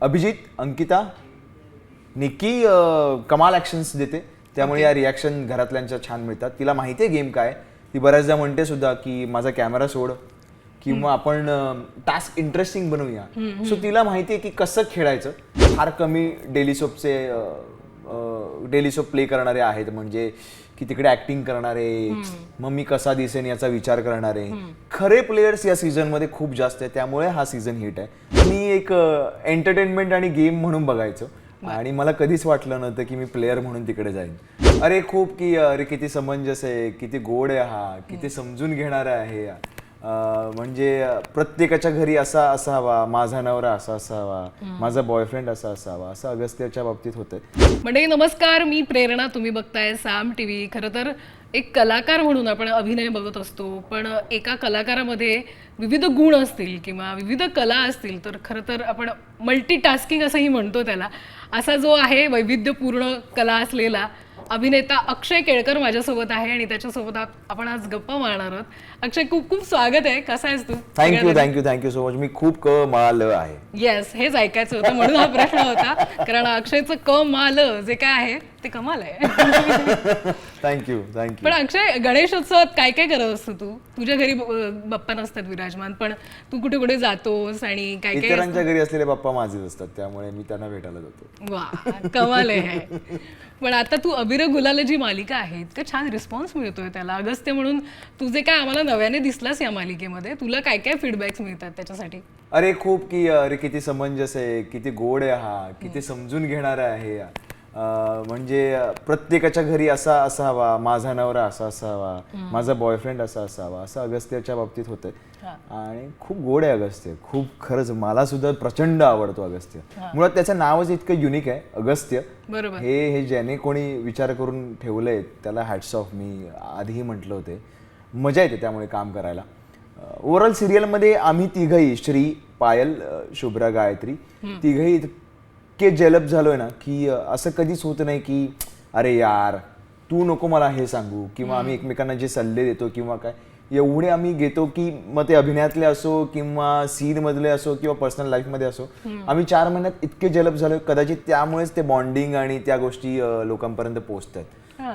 अभिजित अंकिता निक्की अं, कमाल ॲक्शन्स देते. त्यामुळे या रिॲक्शन घरातल्यांच्या छान मिळतात. तिला माहिती आहे गेम काय? ती बऱ्याचदा म्हणते सुद्धा की माझा कॅमेरा सोड. किंवा आपण टास्क इंटरेस्टिंग बनवूया. सो तिला माहिती आहे की कसं खेळायचं? फार कमी डेली सोपचे डेली सोप प्ले करणारे आहेत. म्हणजे की तिकडे ऍक्टिंग करणारे मग मी कसा दिसेन याचा विचार करणारे. खरे प्लेयर्स या सीझनमध्ये खूप जास्त आहे त्यामुळे हा सीझन हिट आहे. मी एक एंटरटेनमेंट आणि गेम म्हणून बघायचो. आणि मला कधीच वाटलं नव्हतं की मी प्लेअर म्हणून तिकडे जाईन. अरे खूप की अरे किती समंजस आहे किती गोड आहे हा किती समजून घेणारा आहे म्हणजे प्रत्येकाच्या घरी असा असावा माझा नवरा असा असावा माझा बॉयफ्रेंड असा असावा असं अगस्त्याच्या बाबतीत होतं मंडळी नमस्कार मी प्रेरणा तुम्ही बघताय साम टी व्ही खरं तर एक कलाकार म्हणून आपण अभिनय बघत असतो पण एका कलाकारामध्ये विविध गुण असतील किंवा विविध कला असतील तर खरं तर आपण मल्टीटास्किंग असंही म्हणतो त्याला. असा जो आहे वैविध्यपूर्ण कला असलेला अभिनेता अक्षय केळकर माझ्यासोबत आहे आणि त्याच्यासोबत आप- आपण आज गप्पा मारणार आहोत. अक्षय खूप खूप स्वागत आहे. कसा आहेस तू? Thank you thank you thank you so much मी खूप क माल आहे. येस हेच ऐकायचं होतं म्हणून हा प्रश्न होता. कारण अक्षयचं क माल जे काय आहे ते कमाल आहे. थँक्यू थँक्यू पण अक्षय गणेशोत्सवात काय काय करत असतो तू? तुझ्या घरी बाप्पा नसतात विराजमान पण तू कुठे कुठे जातोस आणि काय काय इतरांच्या घरी असलेले बाप्पा माझेच असतात त्यामुळे मी त्यांना भेटायला जातो. वा कमाल आहे. पण आता तू अबिर गुलाल जी मालिका आहे इतकं छान रिस्पॉन्स मिळतोय त्याला. अगस्त्य म्हणून तू जे काय आम्हाला नव्याने दिसलास या मालिकेमध्ये तुला काय काय फीडबॅक्स मिळतात त्याच्यासाठी? अरे खूप की अरे किती समंजस आहे किती गोड आहे हा किती समजून घेणारा आहे म्हणजे प्रत्येकाच्या घरी असा असावा माझा नवरा असा असावा माझा बॉयफ्रेंड असा असावा असं अगस्त्याच्या बाबतीत होतंय. आणि खूप गोड आहे अगस्त्य. खूप खरंच मला सुद्धा प्रचंड आवडतो अगस्त्य. मुळात त्याचं नावच इतकं युनिक आहे अगस्त्य. हे हे ज्याने कोणी विचार करून ठेवलंय त्याला हॅट्स ऑफ मी आधीही म्हटलं होते. मजा येते त्यामुळे काम करायला. ओव्हरऑल सिरियलमध्ये आम्ही तिघही श्री पायल शुभ्रा गायत्री तिघही इतके जलप झालोय ना की असं कधीच होत नाही की अरे यार तू नको मला हे सांगू किंवा आम्ही एकमेकांना जे सल्ले देतो किंवा काय. एवढे आम्ही घेतो की मग ते अभिनयातले असो किंवा सीन मधले असो किंवा पर्सनल लाईफमध्ये असो आम्ही चार महिन्यात इतके जलप झालोय कदाचित त्यामुळेच ते बॉन्डिंग आणि त्या गोष्टी लोकांपर्यंत पोहोचतात.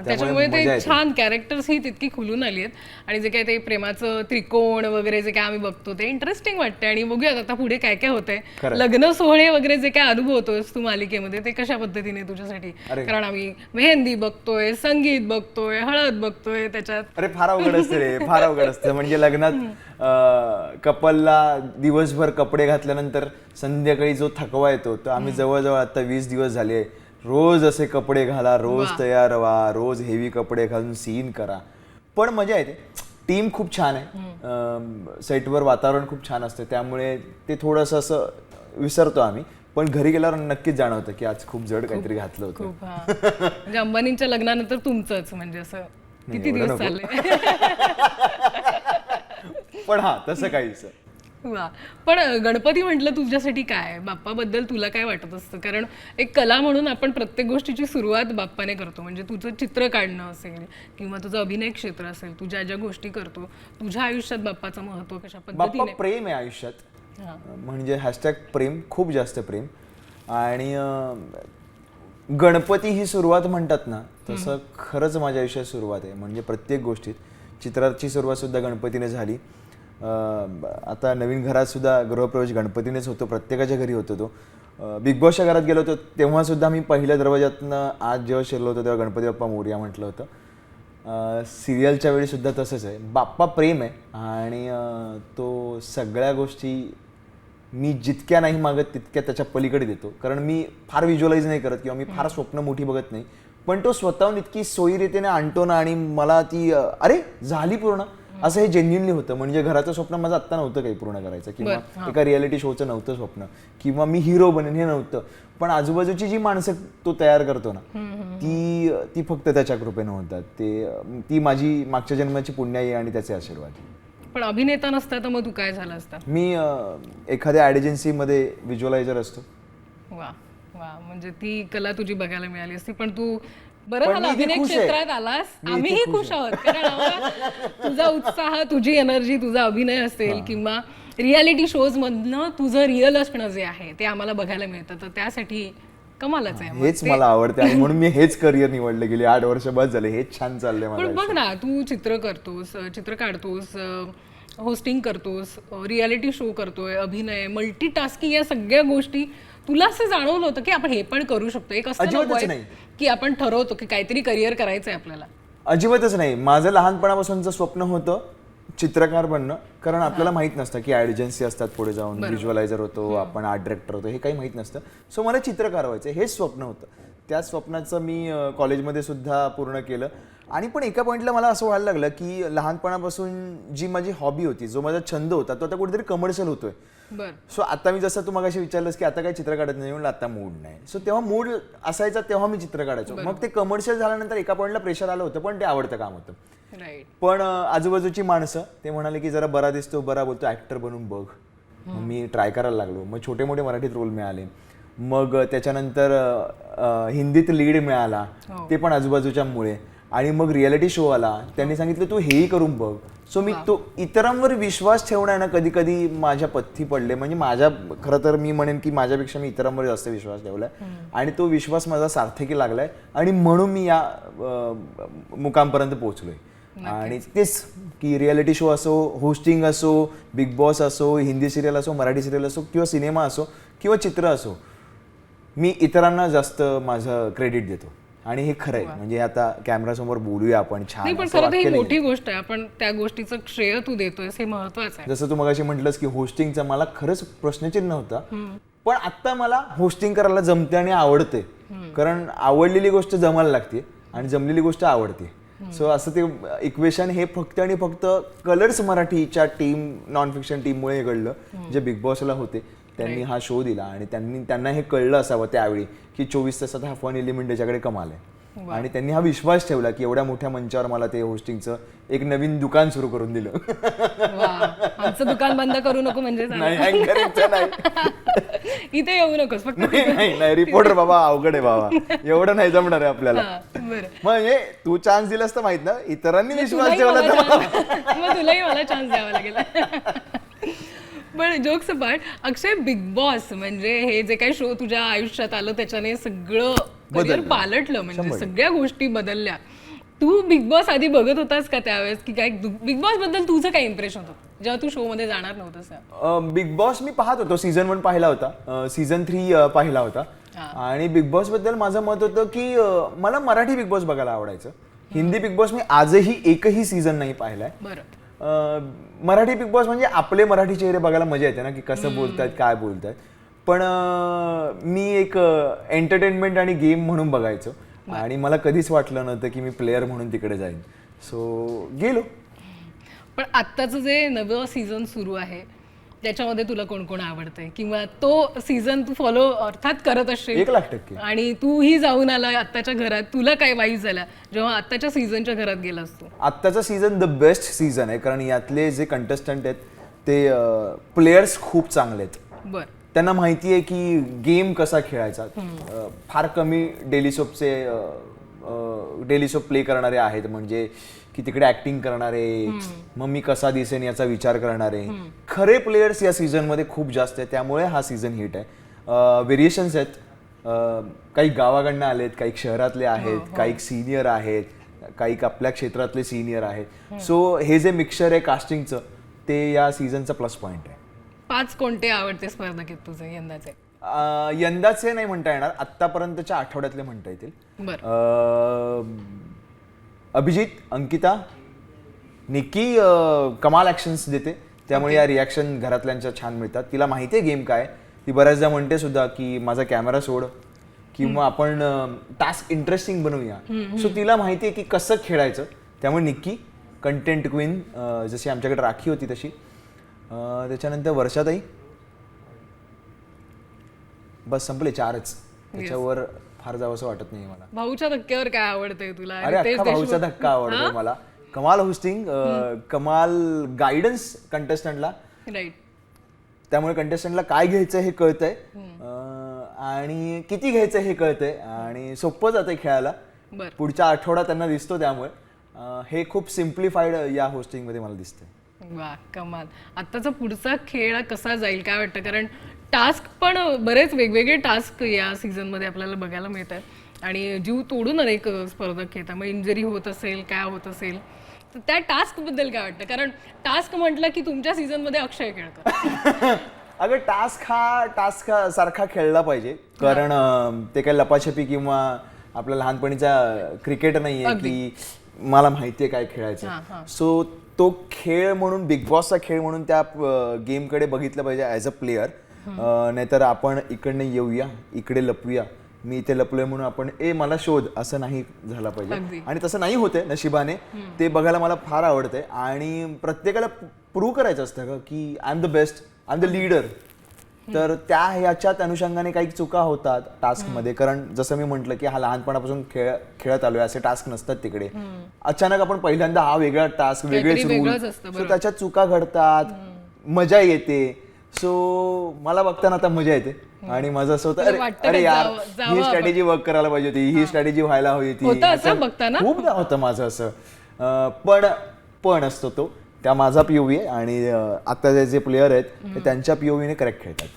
त्याच्यामुळे ते छान कॅरेक्टर्स ही तितकी खुलून आली आहेत. आणि जे काय ते प्रेमाचं त्रिकोण वगैरे जे काय आम्ही बघतो ते इंटरेस्टिंग वाटते आणि बघूयात आता पुढे काय काय होतंय. लग्न सोहळे वगैरे जे काय अनुभवतोस तू मालिकेमध्ये ते कशा पद्धतीने तुझ्यासाठी? कारण आम्ही मेहंदी बघतोय संगीत बघतोय हळद बघतोय त्याच्यात. अरे फार अवघड असते रे फार अवघड असतं. म्हणजे लग्नात कपलला दिवसभर कपडे घातल्यानंतर संध्याकाळी जो थकवा येतो तो आम्ही जवळजवळ आता वीस दिवस झाले रोज असे कपडे घाला रोज तयार व्हा रोज हेवी कपडे घालून सीन करा. पण मजा येते. टीम खूप छान आहे. सेटवर वातावरण खूप छान असतं. त्यामुळे ते थोडंसं असं विसरतो आम्ही. पण घरी गेल्यावर नक्कीच जाणवतं की आज खूप जड काहीतरी घातलं होतं. म्हणजे अंबानींच्या लग्नानंतर तुमचंच म्हणजे असं किती दिवस. चालले पण हा तसं काहीच. वा. पण गणपती म्हटलं तुझ्यासाठी काय? बाप्पाबद्दल तुला काय वाटत असतं? कारण एक कला म्हणून आपण प्रत्येक गोष्टीची सुरुवात बाप्पाने करतो. म्हणजे तुझं चित्र काढणं असेल किंवा तुझं अभिनय क्षेत्र असेल तू ज्या ज्या गोष्टी करतो तुझ्या आयुष्यात बाप्पाचं महत्त्व कशा पद्धतीने? प्रेम आहे आयुष्यात. म्हणजे हॅशटॅग प्रेम खूप जास्त प्रेम. आणि गणपती ही सुरुवात म्हणतात ना तसं खरंच माझ्या आयुष्यात सुरुवात आहे. म्हणजे प्रत्येक गोष्टीत. चित्राची सुरुवात सुद्धा गणपतीने झाली. आता नवीन घरातसुद्धा गृहप्रवेश गणपतीनेच होतो प्रत्येकाच्या घरी होतो तो. बिग बॉसच्या घरात गेलो होतो तेव्हासुद्धा मी पहिल्या दरवाजातनं आज जेव्हा शिरलो होतो तेव्हा गणपती बाप्पा मोर्या म्हटलं होतं. सिरियलच्या वेळीसुद्धा तसंच आहे. बाप्पा प्रेम आहे आणि तो सगळ्या गोष्टी मी जितक्या नाही मागत तितक्या त्याच्या पलीकडे देतो. कारण मी फार व्हिज्युअलाइज नाही करत किंवा मी फार स्वप्न मोठी बघत नाही. पण तो स्वतःहून इतकी सोयीरीतीने आणतो ना आणि मला ती अरे झाली पूर्ण. असं हे जेन्युनली होतं. म्हणजे घराचं स्वप्न माझं आत्ता नव्हतं काही पूर्ण करायचं. किंवा एका रियालिटी शोचं नव्हतं स्वप्न. किंवा मी हिरो बनेन हे नव्हतं. पण आजूबाजूची जी माणसं तो तयार करतो ना ती ती फक्त त्याच्या कृपेनं होतात. ते ती माझी मागच्या जन्माची पुण्याई आणि त्याचे आशीर्वाद पण अभिनेता नसता तर मग तू काय झाला असता? मी एखाद्या ऍड एजन्सीमध्ये व्हिज्युअलायझर असतो. वा वा. म्हणजे ती कला तुझी बघायला मिळाली असती. पण तू बरं झालं अभिनय. क्षेत्रात आलास. आम्हीही खुश आहोत. कारण आम्हाला तुझा उत्साह तुझी एनर्जी तुझा अभिनय असेल किंवा रियालिटी शोज मधनं तुझं रिअल असणं जे आहे ते आम्हाला बघायला मिळतं. तर त्यासाठी कमालच आहे. हेच मला आवडते आणि म्हणून मी हेच करिअर निवडले. गेले आठ वर्ष बस झाले. हेच छान चाललंय मला पण बघ ना तू चित्र करतोस चित्र काढतोस होस्टिंग करतोस रियालिटी शो करतोय अभिनय मल्टीटास्किंग या सगळ्या गोष्टी तुला असं जाणवलं होतं की आपण हे पण करू शकतो? एक असतं ना अजिबातच नाही. की आपण ठरवतो की काहीतरी करिअर करायचंय आपल्याला. अजिबातच नाही. माझं लहानपणापासूनचं स्वप्न होतं चित्रकार बनणं कारण आपल्याला माहीत नसतं की एजन्सी असतात पुढे जाऊन व्हिज्युअलायझर होतो आपण आर्ट डिरेक्टर होतो हे काही माहीत नसतं. सो मला चित्रकार व्हायचं हेच स्वप्न होतं. त्या स्वप्नाचं मी कॉलेजमध्ये सुद्धा पूर्ण केलं. आणि पण एका पॉईंटला मला असं व्हायला लागलं की लहानपणापासून जी माझी हॉबी होती जो माझा छंद होता तो आता कुठेतरी कमर्शियल होतोय. सो आता मी जसं तू मगाशी विचारलंस की आता काय चित्र काढत नाही म्हणलं आता मूड नाही. सो तेव्हा मूड असायचा तेव्हा मी चित्र काढायचो. मग ते कमर्शियल झाल्यानंतर एका पॉईंटला प्रेशर आलं होतं पण ते आवडतं काम होतं. पण आजूबाजूची माणसं ते म्हणाले की जरा बरा दिसतो बरा बोलतो ऍक्टर बनून बघ. मी ट्राय करायला लागलो. मग छोटे मोठे मराठीत रोल मिळाले. मग त्याच्यानंतर अं, हिंदीत लीड मिळाला. ते पण आजूबाजूच्या मुळे आणि मग रियालिटी शो आला. त्यांनी सांगितलं तू हेही करून बघ. सो मी तो इतरांवर विश्वास ठेवणं आहे ना कधी कधी माझ्या पथ्थी पडले. म्हणजे माझ्या खरं तर मी म्हणेन की माझ्यापेक्षा मी इतरांवर जास्त विश्वास ठेवलाय. आणि तो विश्वास माझा सार्थकी लागलाय. आणि म्हणून मी या अं, मुकामपर्यंत पोहोचलोय. आणि तेच की रियालिटी शो असो होस्टिंग असो बिग बॉस असो हिंदी सिरियल असो मराठी सिरियल असो किंवा सिनेमा असो किंवा चित्र असो मी इतरांना जास्त माझं क्रेडिट देतो. आणि हे खरं आहे. म्हणजे आता कॅमेरासमोर बोलूया आपण छान पण खरं ही. मोठी गोष्ट आहे. आपण त्या गोष्टीचं श्रेय तू देतोयस हे महत्वाचं आहे. जसं तू मगाशी म्हटलंस की होस्टिंगचा मला खरंच प्रश्नचिन्ह होता. पण आता मला होस्टिंग करायला जमते आणि आवडते. कारण आवडलेली गोष्ट जमायला लागते आणि जमलेली गोष्ट आवडते. सो असं ते इक्वेशन हे फक्त आणि फक्त कलर्स मराठीच्या टीम नॉन फिक्शन टीममुळे घडलं जे बिग बॉसला होते. त्यांनी हा शो दिला आणि त्यांनी त्यांना हे कळलं असावं त्यावेळी की चोवीस तासात हा फन एलिमेंट त्याच्याकडे कमाल आहे. आणि त्यांनी हा विश्वास ठेवला की एवढ्या मोठ्या मंचावर मला ते होस्टिंगचं एक नवीन दुकान सुरू करून दिलं. आमचं दुकान बंद करू नको म्हणजे इथे येऊ नकोस फक्त नाही नाही रिपोर्टर बाबा अवघड आहे बाबा. एवढं नाही जमणार आहे आपल्याला. हा, म्हणजे तू चान्स दिलास तर माहीत ना इतरांनी विश्वास तुलाही ठेवला तुलाही मला चान्स द्यावा लागेल. पण jokes part Akshay Bigg Boss म्हणजे हे जे काही शो तुझ्या आयुष्यात आलं त्याच्याने सगळं करिअर पालटलं म्हणजे सगळ्या गोष्टी बदलल्या. तू बिग बॉस आधी बघत होतास का त्यावेळेस? की काय बिग बॉसबद्दल तुझं काय इम्प्रेशन होतं? जेव्हा तू शो मध्ये जाणार नव्हतंस? बिग बॉस मी पाहत होतो. सीझन वन पाहिला होता. सीझन थ्री पाहिला होता. आणि बिग बॉसबद्दल माझं मत होतं की मला मराठी बिग बॉस बघायला आवडायचं. हिंदी बिग बॉस मी आजही एकही सीझन नाही पाहिलाय. मराठी बिग बॉस म्हणजे आपले मराठी चेहरे बघायला मजा येते ना की कसं बोलतायत काय बोलतायत. पण मी एक एंटरटेनमेंट आणि गेम म्हणून बघायचो. आणि मला कधीच वाटलं नव्हतं की मी प्लेअर म्हणून तिकडे जाईन. सो गेलो. पण आत्ताचं जे नवं सीझन सुरू आहे त्याच्यामध्ये तुला कोण कोण आवडतंय? किंवा तो सीझन तू फॉलो अर्थात करत असशील. एक लाख टक्के. आणि तूही जाऊन आला आत्ताच्या घरात तुला काय वाईट झाला? जेव्हा आत्ताच्या सीझनच्या घरात गेलास तू. आत्ताचा सीझन द बेस्ट सीझन आहे कारण यातले जे कंटेस्टंट आहेत ते प्लेयर्स खूप चांगले आहेत. बर. त्यांना माहिती आहे की गेम कसा खेळायचा. अं, फार कमी डेली सोपचे डेली सोप प्ले करणारे आहेत. म्हणजे की तिकडे ऍक्टिंग करणारे मग मी कसा दिसेन याचा विचार करणारे. खरे प्लेयर्स या सीझनमध्ये खूप जास्त आहे त्यामुळे हा सीझन हिट आहे. व्हेरिएशन्स आहेत. काही गावाकडनं आलेत काही शहरातले आहेत काही सिनियर आहेत काही आपल्या क्षेत्रातले सिनियर आहेत. सो हे जे मिक्सचर आहे कास्टिंगचं ते या सीझनचा प्लस पॉईंट आहे. पाच कोणते आवडते स्पर्धक आहेत तुझे यंदाचे? यंदाचे नाही म्हणता येणार आतापर्यंतच्या आठवड्यातले म्हणता येतील. अभिजित अंकिता निक्की कमाल ऍक्शन्स देते. त्यामुळे या रिॲक्शन घरातल्यांच्या छान मिळतात. तिला माहिती आहे गेम काय? ती बऱ्याचदा म्हणते सुद्धा की माझा कॅमेरा सोड. किंवा आपण टास्क इंटरेस्टिंग बनवूया. सो तिला माहिती आहे की कसं खेळायचं. त्यामुळे निक्की कंटेंट क्वीन जशी आमच्याकडे राखी होती तशी. त्याच्यानंतर वर्षाताई. बस संपले चारच. त्याच्यावर फार जावंसं वाटत नाही मला. भाऊच्या धक्क्यावर काय आवडतंय तुला? अरे अख्खा भाऊचा धक्का आवडतो मला. कमाल होस्टिंग कमाल गायडन्स कंटेस्टंटला राईट त्यामुळे कंटेस्टंटला काय घ्यायचं हे कळतंय. आणि किती घ्यायचं हे कळतंय. आणि सोपं जातंय खेळायला. बर. पुढचा आठवडा त्यांना दिसतो त्यामुळे. हे खूप सिम्प्लिफाईड या होस्टिंगमध्ये मला दिसतंय. वा कमाल. आत्ताचा पुढचा खेळ कसा जाईल काय वाटतं? कारण टास्क पण बरेच वेगवेगळे टास्क या सीझनमध्ये आपल्याला बघायला मिळतात. आणि जीव तोडून अनेक स्पर्धक खेळतात मग इंजरी होत असेल काय होत असेल तर त्या टास्कबद्दल काय वाटतं? कारण टास्क म्हटलं की तुमच्या सीझनमध्ये अक्षय केळकर अगं टास्क हा टास्क सारखा खेळला पाहिजे. कारण ते काही लपाछपी किंवा आपल्या लहानपणीचा क्रिकेट नाहीये की मला माहितीये काय हा, खेळायचं. सो तो खेळ म्हणून बिग बॉसचा खेळ म्हणून त्या गेमकडे बघितलं पाहिजे ॲज अ प्लेअर नाहीतर आपण इकडनं येऊया इकडे लपूया. मी इथे लपलोय म्हणून आपण ए मला शोध. असं नाही झालं. पाहिजे. आणि तसं नाही होते नशिबाने. ते बघायला मला फार आवडतंय. आणि प्रत्येकाला प्रूव्ह करायचं असतं का की I am the best I am the leader तर त्या ह्याच्यात अनुषंगाने काही चुका होतात टास्कमध्ये. कारण जसं मी म्हटलं की हा लहानपणापासून खेळ खेळत आलोय असे टास्क नसतात तिकडे. अचानक आपण पहिल्यांदा हा वेगळा टास्क वेगळेच रूल. त्याच्यात चुका घडतात मजा येते. सो मला बघताना आता मजा येते. आणि माझं असं होतं अरे यार ही? स्ट्रॅटेजी वर्क करायला पाहिजे होती ही स्ट्रॅटेजी व्हायला हवी होती? खूपदा होतं माझं असं. पण पण असतो तो. त्या माझा पीओव्ही आहे आणि अं, आता जे प्लेयर आहेत ते त्यांच्या पीओव्हीने करेक्ट खेळतात.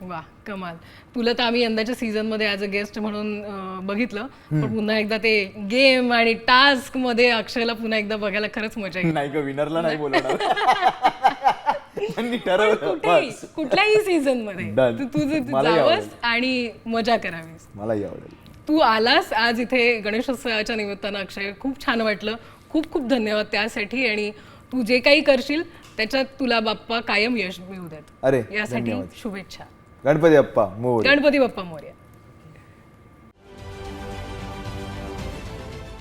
वा कमाल. तुला तर आम्ही यंदाच्या सीझनमध्ये ऍज अ गेस्ट म्हणून बघितलं. पण पुन्हा एकदा ते गेम आणि टास्कमध्ये अक्षयला पुन्हा एकदा बघायला खरंच मजा येईल. नाही विनरला नाही. बोलवणार. त्यांनी ठरवलं. कुठेही बस. कुठल्याही सीझनमध्ये Done. तू तुझं मलाही जावंस आवडेल. आणि मजा करावीस. मलाही आवडेल. तू आलास आज इथे गणेशोत्सवाच्या निमित्तानं. अक्षय खूप छान वाटलं. खूप खूप धन्यवाद त्यासाठी. आणि तू जे काही करशील त्याच्यात तुला बाप्पा कायम यश मिळू देत. अरे यासाठी धन्यवाद. शुभेच्छा. गणपती अप्पा मोर. गणपती बाप्पा मोर्या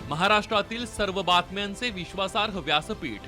महाराष्ट्रातील सर्व बातम्यांचे विश्वासार्ह व्यासपीठ.